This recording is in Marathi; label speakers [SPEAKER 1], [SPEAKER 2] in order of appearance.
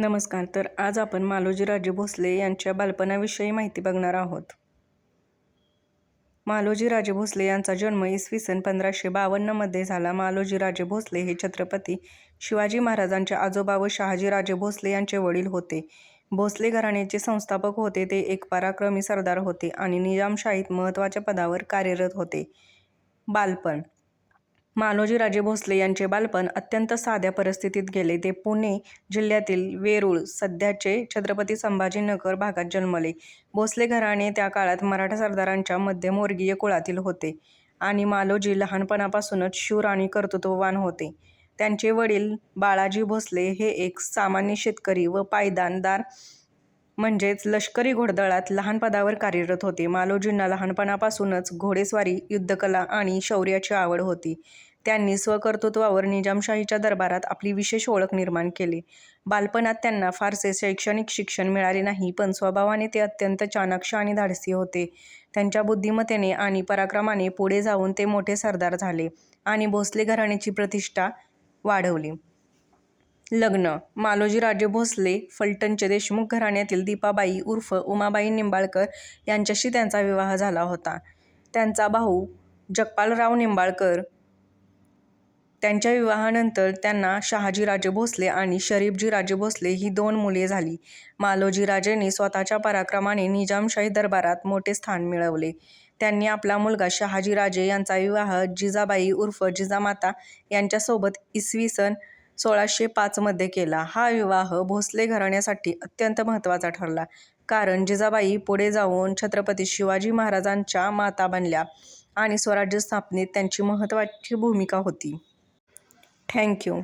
[SPEAKER 1] नमस्कार तर आज आपण मालोजी राजे भोसले यांच्या बालपणाविषयी माहिती बघणार आहोत. मालोजी राजे भोसले यांचा जन्म इसवी सन पंधराशे बावन्नमध्ये झाला. मालोजी राजे भोसले हे छत्रपती शिवाजी महाराजांचे आजोबा व शहाजी राजे भोसले यांचे वडील होते. भोसले घराण्याचे संस्थापक होते. ते एक पराक्रमी सरदार होते आणि निजामशाहीत महत्त्वाच्या पदावर कार्यरत होते. बालपण मालोजीराजे भोसले यांचे बालपण अत्यंत साध्या परिस्थितीत गेले. ते पुणे जिल्ह्यातील वेरूळ सध्याचे छत्रपती संभाजीनगर भागात जन्मले. भोसले घराणे त्या काळात मराठा सरदारांच्या मध्यमवर्गीय कुळातील होते आणि मालोजी लहानपणापासूनच शूर आणि कर्तृत्ववान होते. त्यांचे वडील बाळाजी भोसले हे एक सामान्य शेतकरी व पायदानदार म्हणजेच लष्करी घोडदळात लहान पदावर कार्यरत होते. मालोजींना लहानपणापासूनच घोडेस्वारी युद्धकला आणि शौर्याची आवड होती. त्यांनी स्वकर्तृत्वावर निजामशाहीच्या दरबारात आपली विशेष ओळख निर्माण केली. बालपणात त्यांना फारसे शैक्षणिक शिक्षण मिळाले नाही पण स्वभावाने ते अत्यंत चाणाक्ष आणि धाडसी होते. त्यांच्या बुद्धिमत्तेने आणि पराक्रमाने पुढे जाऊन ते मोठे सरदार झाले आणि भोसले घराण्याची प्रतिष्ठा वाढवली. लग्न. मालोजीराजे भोसले फलटणचे देशमुख घराण्यातील दीपाबाई उर्फ उमाबाई निंबाळकर यांच्याशी त्यांचा विवाह झाला होता. त्यांचा भाऊ जगपालराव निंबाळकर त्यांच्या विवाहानंतर त्यांना शहाजीराजे भोसले आणि शरीफजीराजे भोसले ही दोन मुले झाली. मालोजीराजेंनी स्वतःच्या पराक्रमाने निजामशाही दरबारात मोठे स्थान मिळवले. त्यांनी आपला मुलगा शहाजीराजे यांचा विवाह जिजाबाई उर्फ जिजामाता यांच्यासोबत इसवी सन सोळाशे पाचमध्ये केला. हा विवाह भोसले घराण्यासाठी अत्यंत महत्त्वाचा ठरला. कारण जिजाबाई पुढे जाऊन छत्रपती शिवाजी महाराजांच्या माता बनल्या आणि स्वराज्य स्थापनेत त्यांची महत्त्वाची भूमिका होती. थँक्यू.